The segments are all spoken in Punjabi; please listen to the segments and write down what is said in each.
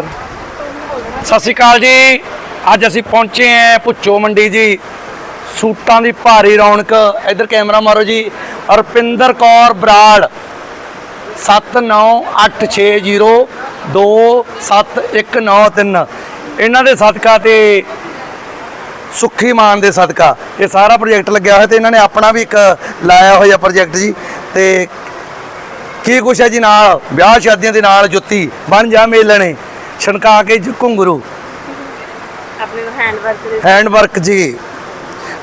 ਸਰ ਸਤਿ ਸ਼੍ਰੀ ਅਕਾਲ ਜੀ। ਅੱਜ ਅਸੀਂ ਪਹੁੰਚੇ ਆਂ ਪੁੱਚੋ ਮੰਡੀ ਜੀ। ਸੂਟਾਂ ਦੀ ਭਾਰੀ ਰੌਣਕ। ਇਧਰ ਕੈਮਰਾ ਮਾਰੋ ਜੀ। ਅਰਪਿੰਦਰ ਕੌਰ ਬਰਾੜ। 7986027193 ਇਹਨਾਂ ਦੇ ਸਦਕਾ ਤੇ ਸੁੱਖੀ ਮਾਨ ਦੇ ਸਦਕਾ। ਇਹ ਸਾਰਾ ਪ੍ਰੋਜੈਕਟ ਲੱਗਿਆ ਹੋਇਆ ਤੇ ਇਹਨਾਂ ਨੇ ਆਪਣਾ ਵੀ ਇੱਕ ਲਾਇਆ ਹੋਇਆ ਪ੍ਰੋਜੈਕਟ ਜੀ। ਤੇ ਕੀ ਕੁਛ ਹੈ ਜੀ ਨਾਲ? ਵਿਆਹ ਸ਼ਾਦੀਆਂ ਦੇ ਨਾਲ ਜੁੱਤੀ। ਬਣ ਜਾ ਮੇਲਣੇ। ਛਣਕਾ ਕੇ ਜ- ਘੁੰਗਰੂ ਆਪਣੇ ਹੈਂਡ ਵਰਕ ਦੇ ਹੈਂਡ ਵਰਕ ਜੀ।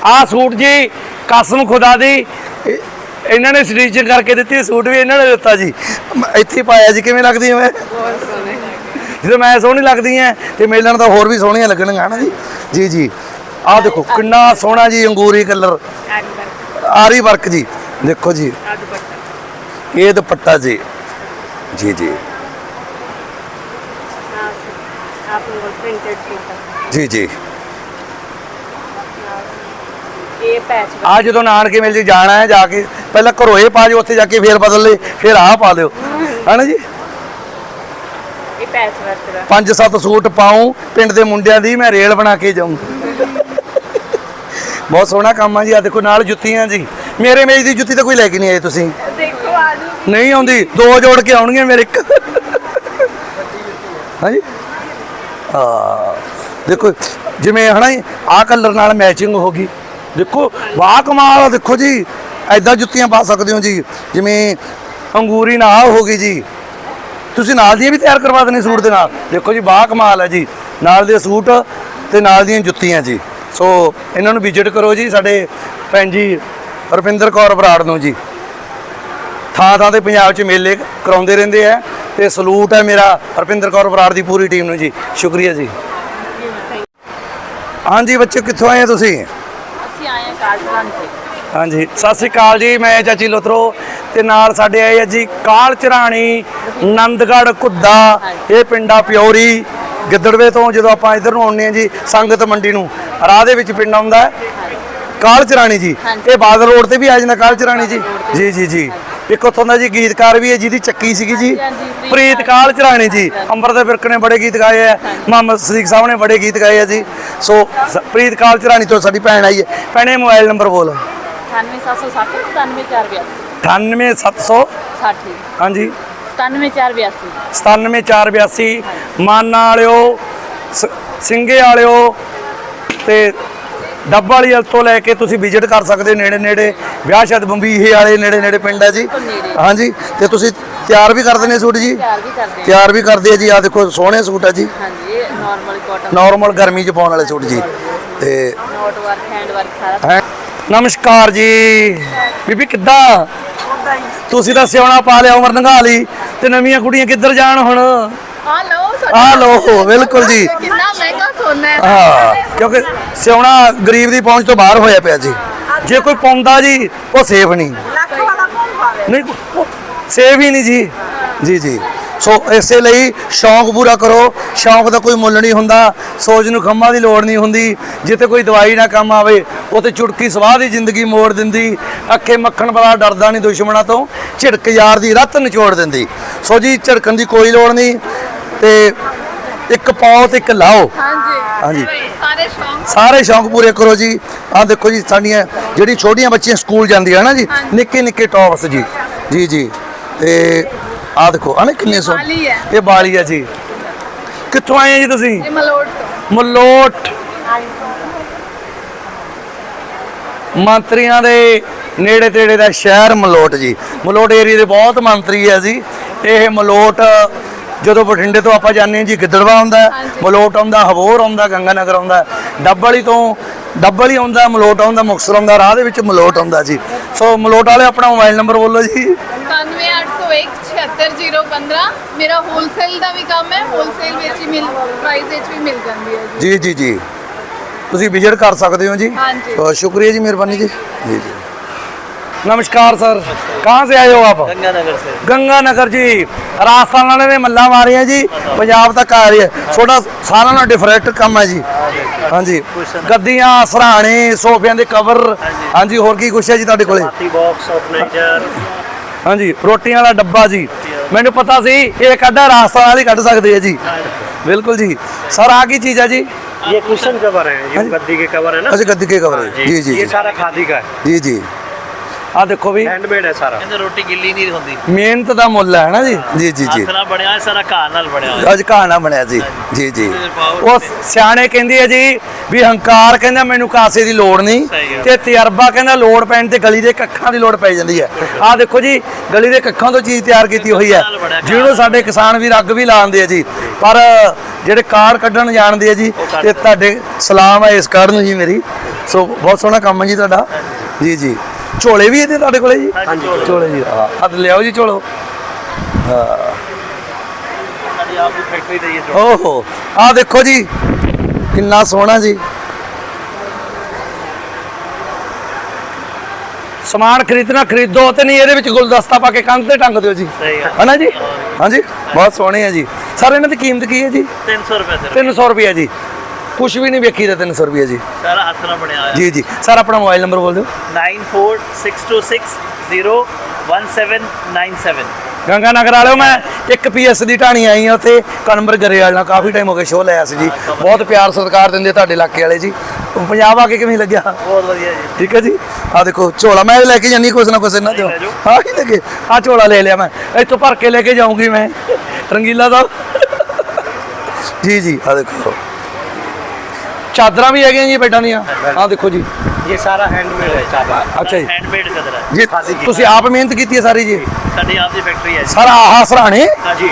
ਆਹ ਸੂਟ ਜੀ ਕਸਮ ਖੁਦਾ ਦੀ ਇਹ- ਇਹਨਾਂ ਨੇ ਸਟਿਚਿੰਗ ਕਰਕੇ ਦਿੱਤੀ ਸੂਟ ਵੀ ਇਹਨਾਂ ਨੇ ਦਿੱਤਾ ਜੀ। ਮ- ਇੱਥੇ ਹੀ ਪਾਇਆ ਜੀ ਕਿਵੇਂ ਲੱਗਦੀ ਐ ਮੈਂ? ਬਹੁਤ ਸੋਹਣੇ ਜਦੋਂ ਮੈਂ ਸੋਹਣੀ ਲੱਗਦੀ ਐ ਤੇ ਮੇਲਣ ਤਾਂ ਹੋਰ ਵੀ ਸੋਹਣੀਆਂ ਲੱਗਣਗੀਆਂ ਹਨਾ ਜੀ। ਜੀ ਜੀ। ਆਹ ਦੇਖੋ ਕਿੰਨਾ ਸੋਹਣਾ ਜੀ ਅੰਗੂਰੀ ਕਲਰ। ਵਰਕ ਆਰੀ ਵਰਕ ਜੀ। ਦੇਖੋ ਜੀ। ਆ ਦੁਪੱਟਾ। ਇਹ ਦੁਪੱਟਾ ਜੀ। ਜੀ ਜੀ ਆ ਜੀ ਜੀ। ਇਹ ਪੈਚ ਆ ਜਦੋਂ ਨਾਨਕੇ ਮਿਲ ਜੀ ਜਾਣਾ ਹੈ ਜਾ ਕੇ ਪਹਿਲਾਂ ਘਰੋਂ ਇਹ ਪਾ ਜਿਓ ਉੱਥੇ ਜਾ ਕੇ ਫੇਰ ਬਦਲ ਲਈ ਫੇਰ ਆਹ ਪਾ ਲਿਓ ਹਨਾ ਜੀ? ਇਹ ਪੈਚ ਵਰਕ ਦਾ। ਪੰਜ ਸੱਤ ਸੂਟ ਪਾਉ ਪਿੰਡ ਦੇ ਮੁੰਡਿਆਂ ਦੀ ਮੈਂ ਰੇਲ ਬਣਾ ਕੇ ਜਾਉਂ ਬਹੁਤ ਸੋਹਣਾ ਕੰਮ ਆ ਜੀ ਆ ਦੇਖੋ ਨਾਲ ਜੁੱਤੀਆਂ ਜੀ। ਮੇਰੇ ਮੇਜ ਦੀ ਜੁੱਤੀ ਤਾਂ ਕੋਈ ਲੈ ਕੇ ਨਹੀਂ ਆਏ ਤੁਸੀਂ। ਦੇਖੋ ਨਹੀਂ ਆਉਂਦੀ ਦੋ ਜੋੜ ਕੇ ਆਉਣਗੀਆਂ ਮੇਰੇ ਇੱਕ। ਹਾਂਜੀ? ਆ ਦੇਖੋ, ਜਿਵੇਂ ਹਨਾ ਆ ਕਲਰ ਨਾਲ ਮੈਚਿੰਗ ਹੋ ਗਈ। ਦੇਖੋ, ਵਾਹ ਕਮਾਲ ਦੇਖੋ ਜੀ। ਐਦਾਂ ਜੁੱਤੀਆਂ ਪਾ ਸਕਦੇ ਹੋ ਜੀ। ਜਿਵੇਂ ਅੰਗੂਰੀ ਨਾਲ ਹੋ ਗਈ ਜੀ। ਤੁਸੀਂ ਨਾਲ ਦੀਆਂ ਵੀ ਤਿਆਰ ਕਰਵਾ ਦੇਣੇ ਸੂਟ ਦੇ ਨਾਲ। ਦੇਖੋ ਜੀ, ਵਾਹ ਕਮਾਲ ਹੈ ਜੀ। ਨਾਲ ਦੇ ਸੂਟ ਤੇ ਨਾਲ ਦੀਆਂ ਜੁੱਤੀਆਂ ਜੀ। ਸੋ, ਇਹਨਾਂ ਨੂੰ ਵਿਜ਼ਿਟ ਕਰੋ ਜੀ, ਸਾਡੇ ਭੈਣ ਜੀ ਰੁਪਿੰਦਰ ਕੌਰ ਬਰਾੜ ਨੂੰ ਜੀ। ਥਾਂ ਥਾਂ ਤੇ ਪੰਜਾਬ 'ਚ ਮੇਲੇ ਕਰਾਉਂਦੇ ਰਹਿੰਦੇ ਆ। ਤੇ ਸਲੂਟ ਹੈ ਮੇਰਾ ਹਰਪਿੰਦਰ ਕੌਰ ਬਰਾੜ ਦੀ ਪੂਰੀ ਟੀਮ ਨੂੰ ਜੀ। ਸ਼ੁਕਰੀਆ ਜੀ। ਹਾਂਜੀ ਬੱਚੇ ਕਿੱਥੋਂ ਆਏ ਆ ਤੁਸੀਂ? ਅਸੀਂ ਆਏ ਕਾਜਵਾਨ ਤੇ। ਹਾਂਜੀ ਸਤਿ ਸ੍ਰੀ ਅਕਾਲ ਜੀ ਮੈਂ ਚਾਚੀ ਲੋਤਰੋ ਤੇ ਨਾਲ ਸਾਡੇ ਆਏ ਆ ਜੀ ਕਾਲ ਚਰਾਣੀ ਨੰਦਗੜ ਕੁੱਦਾ ਇਹ ਪਿੰਡਾ ਪਿਉਰੀ ਗਿੱਦੜਵੇ ਤੋਂ ਜਦੋਂ ਆਪਾਂ ਇਧਰ ਨੂੰ ਆਉਂਦੇ ਆ ਜੀ ਸੰਗਤ ਮੰਡੀ ਨੂੰ ਰਾਹ ਦੇ ਵਿੱਚ ਪਿੰਡ ਆਉਂਦਾ ਕਾਲ ਚਰਾਣੀ ਜੀ। ਇਹ ਬਾਦਲ ਰੋਡ ਤੇ ਵੀ ਆ ਜਾਂਦਾ ਕਾਲ ਚਰਾਣੀ ਜੀ? ਜੀ ਜੀ ਜੀ। ਇੱਕ ਉੱਥੋਂ ਦਾ ਜੀ ਗੀਤਕਾਰ ਵੀ ਹੈ ਜਿਹਦੀ ਚੱਕੀ ਸੀਗੀ ਜੀ। ਪ੍ਰੀਤ ਕਾਲ। ਚਰਾਣੀ ਜੀ। ਅੰਬਰ ਦੇ ਬਿਰਕ ਨੇ ਬੜੇ ਗੀਤ ਗਾਏ ਆ। ਮੁਹੰਮਦ ਸਦੀਕ ਸਾਹਿਬ ਨੇ ਬੜੇ ਗੀਤ ਗਾਏ ਆ ਜੀ। ਸੋ ਪ੍ਰੀਤ ਕਾਲ ਚਰਾਣੀ ਤੋਂ ਸਾਡੀ ਭੈਣ ਆਈ ਹੈ। ਭੈਣੇ ਮੋਬਾਈਲ ਨੰਬਰ ਬੋਲ। 98760 97482 98700 60 ਹਾਂਜੀ। 97482 97482 ਮਾਨਾ ਵਾਲਿਓ ਸਿੰਘੇ ਵਾਲਿਓ ਤੇ ਡੱਬ ਵਾਲੀ ਤੋਂ ਲੈ ਕੇ ਤੁਸੀਂ ਵਿਜ਼ਿਟ ਕਰ ਸਕਦੇ ਹੋ ਨੇੜੇ ਨੇੜੇ। ਵਿਆਹ ਸ਼ਾਦ ਬੰਬੀਹੇ ਵਾਲੇ ਨੇੜੇ ਨੇੜੇ ਪਿੰਡ ਹੈ ਜੀ। ਹਾਂਜੀ ਤੇ ਤੁਸੀਂ ਤਿਆਰ ਵੀ ਕਰਦੇ ਨੇ ਸੂਟ ਜੀ? ਤਿਆਰ ਵੀ ਕਰਦੇ ਹਾਂ। ਤਿਆਰ ਵੀ ਕਰਦੇ ਆ ਜੀ। ਆ ਦੇਖੋ ਸੋਹਣੇ ਸੂਟ ਆ ਜੀ। ਹਾਂਜੀ ਨਾਰਮਲ ਕਾਟਨ ਨਾਰਮਲ ਗਰਮੀ 'ਚ ਪਾਉਣ ਵਾਲੇ ਸੂਟ ਜੀ। ਤੇ ਨੋਟ ਵਰਕ ਹੈਂਡ ਵਰਕ ਸਾਰਾ। ਹੈਂ। ਨਮਸਕਾਰ ਜੀ। ਬੀਬੀ ਕਿੱਦਾਂ? ਤੁਸੀਂ ਤਾਂ ਸਿਉਣਾ ਪਾ ਲਿਆ ਉਮਰ ਨੰਗਾ ਲਈ। ਤੇ ਨਵੀਆਂ ਕੁੜੀਆਂ ਕਿੱਧਰ ਜਾਣ ਹੁਣ? ਆ ਲਓ ਆ ਲੋ ਬਿਲਕੁਲ ਜੀ। ਸੋਨਾ ਹੈ। ਹਾਂ ਕਿਉਂਕਿ ਸਿਉਣਾ ਗਰੀਬ ਦੀ ਪਹੁੰਚ ਤੋਂ ਬਾਹਰ ਹੋਇਆ ਪਿਆ ਜੀ। ਜੇ ਕੋਈ ਪਾਉਂਦਾ ਜੀ ਉਹ ਸੇਫ ਨਹੀਂ। ਲੱਖ ਵਾਲਾ ਕੌਣ ਪਾਵੇ? ਨਹੀਂ ਸੇਫ ਹੀ ਨਹੀਂ ਜੀ। ਜੀ ਜੀ। ਸੋ ਇਸੇ ਲਈ ਸ਼ੌਂਕ ਪੂਰਾ ਕਰੋ। ਸ਼ੌਂਕ ਦਾ ਕੋਈ ਮੁੱਲ ਨਹੀਂ ਹੁੰਦਾ। ਸੋਚ ਨੂੰ ਖੰਮਾ ਦੀ ਲੋੜ ਨਹੀਂ ਹੁੰਦੀ। ਜਿੱਥੇ ਕੋਈ ਦਵਾਈ ਨਾ ਕੰਮ ਆਵੇ ਉਤੇ ਚੁਟਕੀ ਸਵਾਹ ਦੀ ਜ਼ਿੰਦਗੀ ਮੋੜ ਦਿੰਦੀ। ਅੱਖੇ ਮੱਖਣ ਵਾਲਾ ਡਰਦਾ ਨਹੀਂ ਦੁਸ਼ਮਣਾਂ ਤੋਂ। ਝਿੜਕ ਯਾਰ ਦੀ ਰੱਤ ਨਿਚੋੜ ਦਿੰਦੀ। ਸੋ ਜੀ ਝੜਕਣ ਦੀ ਕੋਈ ਲੋੜ ਨਹੀਂ। ਤੇ ਇੱਕ ਤੇ ਇੱਕ ਲਾਓ। ਹਾਂਜੀ। ਸਾਰੇ ਸ਼ੌਂਕ ਸਾਰੇ ਸ਼ੌਂਕ ਪੂਰੇ ਕਰੋ ਜੀ। ਆਹ ਦੇਖੋ ਜੀ ਸਾਡੀਆਂ ਜਿਹੜੀ ਛੋਟੀਆਂ ਬੱਚੀਆਂ ਸਕੂਲ ਜਾਂਦੀਆਂ ਨਾ ਜੀ ਨਿੱਕੇ ਨਿੱਕੇ ਟੌਪਸ ਜੀ। ਜੀ ਜੀ। ਤੇ ਆਹ ਦੇਖੋ ਆਹ ਨਾ ਕਿੰਨੇ ਸੋ। ਇਹ ਬਾਲੀ ਹੈ ਜੀ। ਕਿੱਥੋਂ ਆਏ ਆ ਜੀ ਤੁਸੀਂ? ਮਲੋਟ ਤੋਂ। ਮਲੋਟ। ਮੰਤਰੀਆਂ ਦੇ ਨੇੜੇ ਤੇੜੇ ਦਾ ਸ਼ਹਿਰ ਮਲੋਟ ਜੀ। ਮਲੋਟ ਏਰੀਆ ਦੇ ਬਹੁਤ ਮੰਤਰੀ ਹੈ ਜੀ। ਇਹ ਮਲੋਟ ਜਦੋਂ ਬਠਿੰਡੇ ਤੋਂ ਆਪਾਂ ਜਾਂਦੇ ਹਾਂ ਜੀ ਗਿੱਦੜਵਾ ਆਉਂਦਾ ਮਲੋਟ ਆਉਂਦਾ ਹਵੋਰ ਆਉਂਦਾ ਗੰਗਾਨਗਰ ਆਉਂਦਾ ਡੱਬਵਾਲੀ ਤੋਂ ਡੱਬਵਾਲੀ ਆਉਂਦਾ ਮਲੋਟ ਆਉਂਦਾ ਮੁਕਸਰ ਆਉਂਦਾ ਰਾਹ ਦੇ ਵਿੱਚ ਮਲੋਟ ਆਉਂਦਾ ਜੀ। ਸੋ ਮਲੋਟ ਵਾਲੇ ਆਪਣਾ ਮੋਬਾਈਲ ਨੰਬਰ ਬੋਲੋ ਜੀ। 978017715 ਮੇਰਾ ਹੋਲਸੇਲ ਦਾ ਵੀ ਕੰਮ ਹੈ ਹੋਲਸੇਲ ਵਿੱਚ ਹੀ ਮਿਲ ਪ੍ਰਾਈਸ ਵਿੱਚ ਵੀ ਮਿਲ ਜਾਂਦੀ ਹੈ ਜੀ। ਜੀ ਜੀ ਤੁਸੀਂ ਵਿਜ਼ਿਟ ਕਰ ਸਕਦੇ ਹੋ ਜੀ। ਹਾਂਜੀ। ਸ਼ੁਕਰੀਆ ਜੀ ਮਿਹਰਬਾਨੀ ਜੀ। ਜੀ ਜੀ। नमस्कार सर कहाँ से आए हो आप गंगानगर से ਗੰਗਾਨਗਰ ਜੀ ਰਾਜਸਥਾਨ ਵਾਲੇ ਨੇ ਮੱਲਾ ਮਾਰੀਆਂ ਜੀ ਪੰਜਾਬ ਤੱਕ ਆ ਰਹੀ ਹੈ ਤੁਹਾਡਾ ਸਾਰਾ ਨਾਲ ਡਿਫਰੈਂਟ ਕੰਮ ਹੈ ਜੀ ਹਾਂਜੀ ਗੱਦੀਆਂ ਸਰਾਣੇ ਸੋਫਿਆਂ ਦੇ ਕਵਰ ਹਾਂਜੀ ਹੋਰ ਕੀ ਕੁਛ ਹੈ ਜੀ ਤੁਹਾਡੇ ਕੋਲੇ हाथी बॉक्स ऑर्गेनाइजर ਹਾਂਜੀ ਰੋਟੀਆਂ ਵਾਲਾ ਡੱਬਾ ਜੀ ਮੈਨੂੰ ਪਤਾ ਸੀ ਇਹ ਕੱਢਾ ਰਾਜਸਥਾਨ ਵਾਲੀ ਕੱਢ ਸਕਦੇ ਆ ਜੀ बिल्कुल जी सर आ की चीज है जी ये कुशन कवर है ये गद्दी के कवर है ना अच्छा गद्दी के कवर है जी जी ये जी सारा खादी का है जी जी ਆ ਦੇਖੋ ਵੀ ਹੈਂਡਮੇਡ ਹੈ ਸਾਰਾ। ਕਹਿੰਦੇ ਰੋਟੀ ਗਿੱਲੀ ਨਹੀਂ ਹੁੰਦੀ। ਮਿਹਨਤ ਦਾ ਮੁੱਲ ਹੈ ਨਾ ਜੀ? ਜੀ ਜੀ ਜੀ। ਬਣਿਆ ਹੋਇਆ, ਸਾਰਾ ਘਾਹ ਨਾਲ ਬਣਿਆ ਅੱਜ ਘਾਹ ਨਾਲ ਬਣਿਆ ਜੀ। ਜੀ ਜੀ। ਉਹ ਸਿਆਣੇ ਕਹਿੰਦੇ ਆ ਜੀ ਵੀ ਹੰਕਾਰ ਕਹਿੰਦਾ ਮੈਨੂੰ ਕਾਸੇ ਦੀ ਲੋੜ ਨਹੀਂ। ਤੇ ਤਜਰਬਾ ਕਹਿੰਦਾ ਲੋੜ ਪੈਣ ਤੇ ਗਲੀ ਦੇ ਕੱਖਾਂ ਦੀ ਲੋੜ ਪੈ ਜਾਂਦੀ ਹੈ। ਆ ਦੇਖੋ ਜੀ ਗਲੀ ਦੇ ਕੱਖਾਂ ਤੋਂ ਚੀਜ਼ ਤਿਆਰ ਕੀਤੀ ਹੋਈ ਹੈ। ਨਾਲ ਸਾਡੇ ਕਿਸਾਨ ਵੀਰ ਅੱਗ ਵੀ ਲਾਉਂਦੇ ਆ ਜੀ। ਪਰ ਜਿਹੜੇ ਕਾਰ ਕੱਢਣ ਜਾਣਦੇ ਆ ਜੀ ਤੇ ਤੁਹਾਡੇ ਸਲਾਮ ਹੈ ਇਸ ਕਾਰਡ ਜੀ ਮੇਰੀ। ਸੋ ਬਹੁਤ ਸੋਹਣਾ ਕੰਮ ਹੈ ਜੀ ਤੁਹਾਡਾ। ਜੀ ਜੀ। ਝੋਲੇ ਵੀ ਇਹਦੇ ਤੁਹਾਡੇ ਕੋਲੇ ਜੀ? ਹਾਂਜੀ ਝੋਲੇ। ਜੀ ਹਾਂ। ਹੱਥ ਲਿਆਓ ਜੀ ਝੋਲੋ। ਸਾਡੀ ਆਪ ਦੀ ਫੈਕਟਰੀ ਤੇ ਇਹ ਓਹੋ ਆ ਦੇਖੋ ਜੀ ਕਿੰਨਾ ਸੋਹਣਾ ਜੀ। ਸਮਾਨ ਖਰੀਦਣਾ ਖਰੀਦੋ ਤੇ ਨਹੀਂ ਇਹਦੇ ਵਿੱਚ ਗੁਲਦਸਤਾ ਪਾ ਕੇ ਕੰਧ ਤੇ ਟੰਗ ਦਿਓ ਜੀ। ਸਹੀ ਗੱਲ। ਹਨਾ ਜੀ? ਹਾਂਜੀ ਬਹੁਤ ਸੋਹਣੇ ਆ ਜੀ। ਸਰ ਇਹਨਾਂ ਦੀ ਕੀਮਤ ਕੀ ਹੈ ਜੀ? 300 ਰੁਪਏ ਸਿਰ 300 ਰੁਪਏ ਜੀ। ਕੁਝ ਵੀ ਨਹੀਂ ਵੇਖੀ ਦਾ 300 ਰੁਪਏ ਜੀ ਸਾਰਾ ਹੱਥ ਨਾਲ ਬਣਿਆ ਹੋਇਆ ਜੀ ਜੀ ਸਰ ਆਪਣਾ ਮੋਬਾਈਲ ਨੰਬਰ ਬੋਲ ਦਿਓ 9462601797 ਗੰਗਾ ਨਗਰ ਵਾਲਿਓ ਮੈਂ ਇੱਕ ਪੀਐਸ ਦੀ ਢਾਣੀ ਆਈ ਆ ਉੱਥੇ ਕਨਵਰ ਗਰੇਵਾਲ ਨਾਲ ਕਾਫੀ ਟਾਈਮ ਹੋ ਗਿਆ ਸ਼ੋਅ ਲਿਆ ਸੀ ਜੀ ਬਹੁਤ ਪਿਆਰ ਸਤਿਕਾਰ ਦਿੰਦੇ ਤੁਹਾਡੇ ਇਲਾਕੇ ਵਾਲੇ ਜੀ ਪੰਜਾਬ ਆ ਕੇ ਕਿਵੇਂ ਲੱਗਿਆ ਬਹੁਤ ਵਧੀਆ ਜੀ ਠੀਕ ਹੈ ਜੀ ਆ ਦੇਖੋ ਝੋਲਾ ਮੈਂ ਲੈ ਕੇ ਜਾਨੀ ਕੁਛ ਨਾ ਕੁਛ ਇਹਨਾਂ ਲੈ ਜਾਓ। ਹਾਂ ਲੱਗੇ ਆ ਝੋਲਾ ਲੈ ਲਿਆ ਮੈਂ ਇੱਥੋਂ ਭਰ ਕੇ ਲੈ ਕੇ ਜਾਊਂਗੀ ਮੈਂ ਰੰਗੀਲਾ ਸਾਹਿਬ ਜੀ ਜੀ ਆ ਦੇਖੋ ਚਾਦਰਾਂ ਵੀ ਹੈਗੀਆਂ ਜੀ ਬੈਡਾਂ ਦੀਆਂ ਆ ਦੇਖੋ ਜੀ ये सारा हैंडमेड है चादर ਅੱਛਾ ਜੀ ਹੈਂਡਮੇਡ ਕਦਰ ਹੈ ਜੀ ਤੁਸੀਂ ਆਪ ਮਿਹਨਤ ਕੀਤੀ ਹੈ ਸਾਰੀ ਜੀ ਸਾਡੀ ਆਪ ਦੀ ਫੈਕਟਰੀ ਹੈ ਜੀ ਸਾਰਾ ਆਹ ਸਰਾਣੇ ਹਾਂਜੀ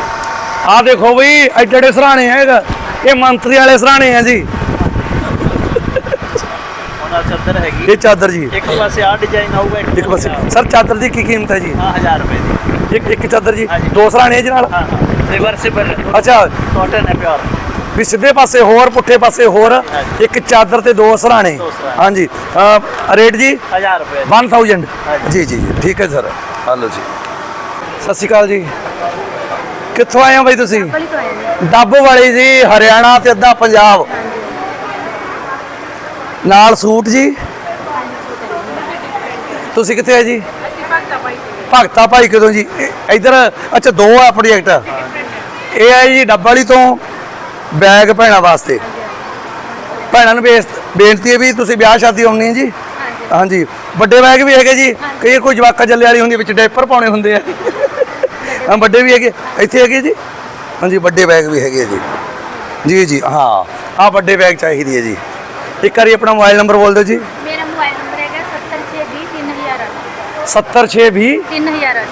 ਆ ਦੇਖੋ ਬਈ ਐਡੇ ਐਡੇ ਸਰਾਣੇ ਹੈਗਾ ਇਹ ਮੰਤਰੀ ਵਾਲੇ ਸਰਾਣੇ ਆ ਜੀ ਉਹਨਾਂ ਚੱਦਰ ਹੈਗੀ ਇਹ ਚਾਦਰ ਜੀ ਇੱਕ ਪਾਸੇ ਆ ਡਿਜ਼ਾਈਨ ਆਊਗਾ ਇੱਕ ਪਾਸੇ ਸਰ ਚਾਦਰ ਦੀ ਕੀ ਕੀਮਤ ਹੈ ਜੀ ਹਾਂ 1000 ਰੁਪਏ ਦੀ ਇੱਕ ਇੱਕ ਚਾਦਰ ਜੀ ਹਾਂਜੀ। ਦੋ ਸਰਾਣੇ ਇਹਦੇ ਨਾਲ ਹਾਂ ਹਾਂ ਰਿਵਰਸੀਬਲ ਅੱਛਾ ਕਾਟਨ ਹੈ ਪਿਓਰ ਵੀ ਸਿੱਧੇ ਪਾਸੇ ਹੋਰ ਪੁੱਠੇ ਪਾਸੇ ਹੋਰ ਇੱਕ ਚਾਦਰ ਤੇ ਦੋ ਸਰਾਣੇ। ਹਾਂਜੀ ਰੇਟ ਜੀ? 1000 ਰੁਪਏ 1000 ਜੀ ਜੀ ਠੀਕ ਹੈ ਸਰ। ਹਲੋ ਜੀ। ਸਤਿ ਸ਼੍ਰੀ ਅਕਾਲ ਜੀ। ਕਿੱਥੋਂ ਆਏ ਹੋ ਬਾਈ ਤੁਸੀਂ? ਡੱਬ ਵਾਲੀ ਜੀ। ਹਰਿਆਣਾ ਤੇ ਅੱਧਾ ਪੰਜਾਬ। ਨਾਲ ਸੂਟ ਜੀ? ਤੁਸੀਂ ਕਿੱਥੇ ਆਏ ਜੀ? ਭਗਤਾ ਭਾਈ ਕਦੋਂ ਜੀ? ਇੱਧਰ ਅੱਛਾ ਦੋ ਆ ਪ੍ਰੋਜੈਕਟ ਇਹ ਹੈ ਜੀ ਡੱਬ ਵਾਲੀ ਤੋਂ। ਬੈਗ ਭੈਣਾਂ ਵਾਸਤੇ। ਭੈਣਾਂ ਨੂੰ ਬੇਸ- ਬੇਨਤੀ ਹੈ ਵੀ ਤੁਸੀਂ ਵਿਆਹ ਸ਼ਾਦੀ ਆਉਣੀ ਹੈ ਜੀ। ਹਾਂਜੀ। ਵੱਡੇ ਬੈਗ ਵੀ ਹੈਗੇ ਜੀ। ਕਈ ਕੋਈ ਜਵਾਕਾਂ ਜੱਲੇ ਵਾਲੀ ਹੁੰਦੀ ਵਿੱਚ ਡਾਈਪਰ ਪਾਉਣੇ ਹੁੰਦੇ ਆ। ਹਾਂ ਵੱਡੇ ਵੀ ਹੈਗੇ। ਇੱਥੇ ਹੈਗੇ ਜੀ? ਹਾਂਜੀ ਵੱਡੇ ਬੈਗ ਵੀ ਹੈਗੇ ਜੀ। ਜੀ ਜੀ ਹਾਂ। ਆ ਵੱਡੇ ਬੈਗ ਚਾਹੀਦੀ ਹੈ ਜੀ। ਇੱਕ ਵਾਰੀ ਆਪਣਾ ਮੋਬਾਈਲ ਨੰਬਰ ਬੋਲ ਦਿਓ ਜੀ। ਮੇਰਾ ਮੋਬਾਈਲ ਨੰਬਰ ਹੈਗਾ 70620 7620 3008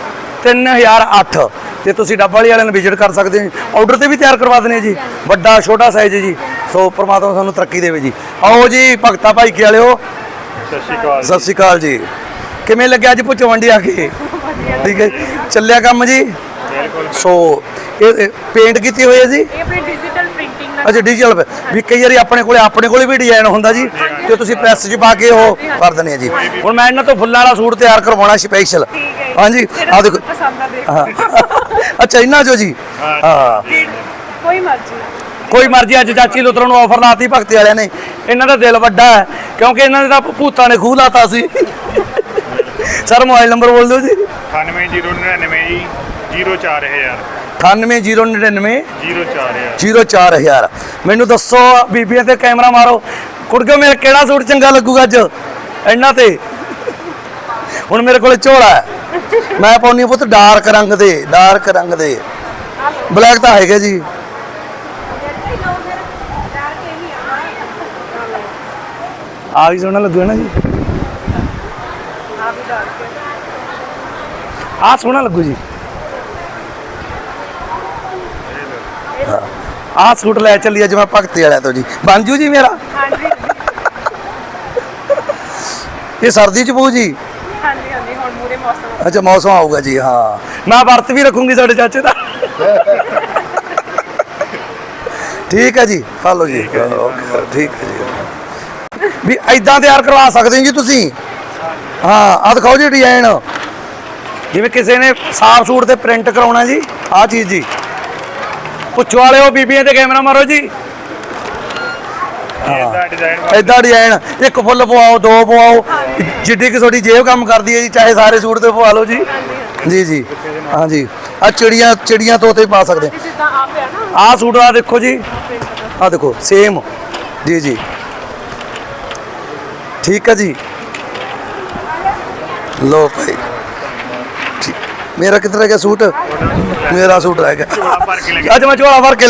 3008 ਤੇ ਤੁਸੀਂ ਡੱਬ ਵਾਲੀ ਵਾਲਿਆਂ ਨੂੰ ਵਿਜ਼ਿਟ ਕਰ ਸਕਦੇ ਹੋ ਆਰਡਰ ਤੇ ਵੀ ਤਿਆਰ ਕਰਵਾ ਦਨੇ ਜੀ। ਵੱਡਾ ਛੋਟਾ ਸਾਈਜ਼ ਜੀ। ਸੋ ਪਰਮਾਤਮਾ ਸਾਨੂੰ ਤਰੱਕੀ ਦੇਵੇ ਜੀ। ਆਓ ਜੀ ਭਗਤਾ ਭਾਈ ਕੇ ਵਾਲਿਓ ਸਤਿ ਸ਼੍ਰੀ ਅਕਾਲ ਸਤਿ ਸ਼੍ਰੀ ਅਕਾਲ ਜੀ। ਕਿਵੇਂ ਲੱਗਿਆ ਅੱਜ ਪੁੱਛਵੰਡੀ ਆ ਕੇ? ਠੀਕ ਹੈ ਚੱਲਿਆ ਕੰਮ ਜੀ? ਸੋ ਇਹ ਪੇਂਟ ਕੀਤੀ ਹੋਈ ਹੈ ਜੀ? ਅੱਛਾ ਡਿਜੀਟਲ ਵੀ ਕਈ ਵਾਰੀ ਆਪਣੇ ਕੋਲੇ ਆਪਣੇ ਕੋਲੇ ਵੀ ਡਿਜ਼ਾਈਨ ਹੁੰਦਾ ਜੀ। ਤੇ ਤੁਸੀਂ ਪ੍ਰੈਸ 'ਚ ਪਾ ਕੇ ਉਹ ਕਰ ਦਿੰਦੇ ਦਨੇ ਜੀ। ਹੁਣ ਮੈਂ ਇਹਨਾਂ ਤੋਂ ਫੁੱਲਾਂ ਵਾਲਾ ਸੂਟ ਤਿਆਰ ਕਰਵਾਉਣਾ ਸਪੈਸ਼ਲ ਹਾਂਜੀ ਆ ਦੇਖੋ ਹਾਂ। ਅੱਛਾ ਇਹਨਾਂ ਚੋ ਜੀ? ਹਾਂ। ਕੋਈ ਮਰਜ਼ੀ। ਕੋਈ ਮਰਜ਼ੀ ਅੱਜ ਚਾਚੀ ਲੁਤਰੋਂ ਨੂੰ ਆਫਰ ਲਾਤੀ ਭਗਤੀ ਵਾਲਿਆਂ ਨੇ। ਇਹਨਾਂ ਦਾ ਦਿਲ ਵੱਡਾ ਹੈ ਕਿਉਂਕਿ ਇਹਨਾਂ ਦੇ ਤਾਂ ਭੂਤਾਂ ਨੇ ਖੂਹ ਲਾਤਾ ਸੀ। ਸਰ ਮੋਬਾਈਲ ਨੰਬਰ ਬੋਲ ਦਿਓ ਜੀ। 98099 ਜੀ 04000 98099 04000 04000 ਮੈਨੂੰ ਦੱਸੋ ਬੀਬੀਆਂ ਤੇ ਕੈਮਰਾ ਮਾਰੋ। ਕੁੜਗੇ ਮੇਰਾ ਕਿਹੜਾ ਸੂਟ ਚੰਗਾ ਲੱਗੂਗਾ ਅੱਜ? ਇਹਨਾਂ ਤੇ। ਹੁਣ ਮੇਰੇ ਕੋਲੇ ਝੋਲਾ ਹੈ। ਮੈਂ ਪਾਉਣੀ ਪੁੱਤ ਡਾਰਕ ਰੰਗ ਦੇ ਡਾਰਕ ਰੰਗ ਦੇ। ਬਲੈਕ ਤਾਂ ਹੈਗੇ ਜੀ। ਆ ਵੀ ਸੋਹਣਾ ਲੱਗੂ ਨਾ ਜੀ। ਆ ਸੋਹਣਾ ਲੱਗੂ ਜੀ। ਆਹ ਸੂਟ ਲੈ ਚੱਲੀ ਅੱਜ ਮੈਂ ਭਗਤੀ ਵਾਲਿਆਂ ਤੋਂ ਜੀ। ਬਣ ਜੂ ਜੀ ਮੇਰਾ? ਹਾਂਜੀ। ਇਹ ਸਰਦੀ ਚ ਪਊ ਜੀ। ਮੌਸਮ ਅੱਛਾ ਮੌਸਮ ਆਊਗਾ ਜੀ ਹਾਂ। ਮੈਂ ਵਰਤ ਵੀ ਰੱਖੂੰਗੀ ਤੁਹਾਡੇ ਚਾਚੇ ਦਾ। ਠੀਕ ਹੈ ਜੀ ਹਲੋ ਜੀ। ਓਕੇ, ਠੀਕ ਹੈ ਜੀ। ਵੀ ਐਦਾਂ ਤਿਆਰ ਕਰਵਾ ਸਕਦੇ ਹੋ ਜੀ ਤੁਸੀਂ? ਹਾਂ ਆ ਦਿਖਾਓ ਜੀ ਡਿਜ਼ਾਈਨ ਜਿਵੇਂ ਕਿਸੇ ਨੇ ਸਾਫ਼ ਸੂਟ ਤੇ ਪ੍ਰਿੰਟ ਕਰਾਉਣਾ ਜੀ ਆਹ ਚੀਜ਼ ਜੀ। ਪੁੱਛੋ ਵਾਲਿਓ ਬੀਬੀਆਂ ਤੇ ਕੈਮਰਾ ਮਾਰੋ ਜੀ। ਐਦਾਂ ਡਿਜ਼ਾਈਨ ਇੱਕ ਫੁੱਲ ਪਵਾਓ ਦੋ ਪਵਾਓ ਜਿੱਡੀ ਕਿ ਤੁਹਾਡੀ ਜੇਬ ਕੰਮ ਕਰਦੀ ਹੈ ਜੀ ਚਾਹੇ ਸਾਰੇ ਸੂਟ ਤੇ ਪਵਾ ਲਓ ਜੀ। ਜੀ ਜੀ। ਹਾਂਜੀ। ਆ ਚਿੜੀਆਂ ਚਿੜੀਆਂ ਤੋਤੇ ਪਾ ਸਕਦੇ। ਆ ਸੂਟ ਆ ਦੇਖੋ ਜੀ। ਆ ਦੇਖੋ ਸੇਮ ਜੀ ਜੀ। ਠੀਕ ਹੈ ਜੀ। ਲੋ ਭਾਈ। ਮੇਰਾ ਕਿੱਧਰ ਰਹਿ ਗਿਆ ਸੂਟ ਮੇਰਾ ਸੂਟ ਰਹਿ ਗਿਆ ਅੱਜ ਮੈਂ ਝੋਲਾ ਭਰ ਕੇ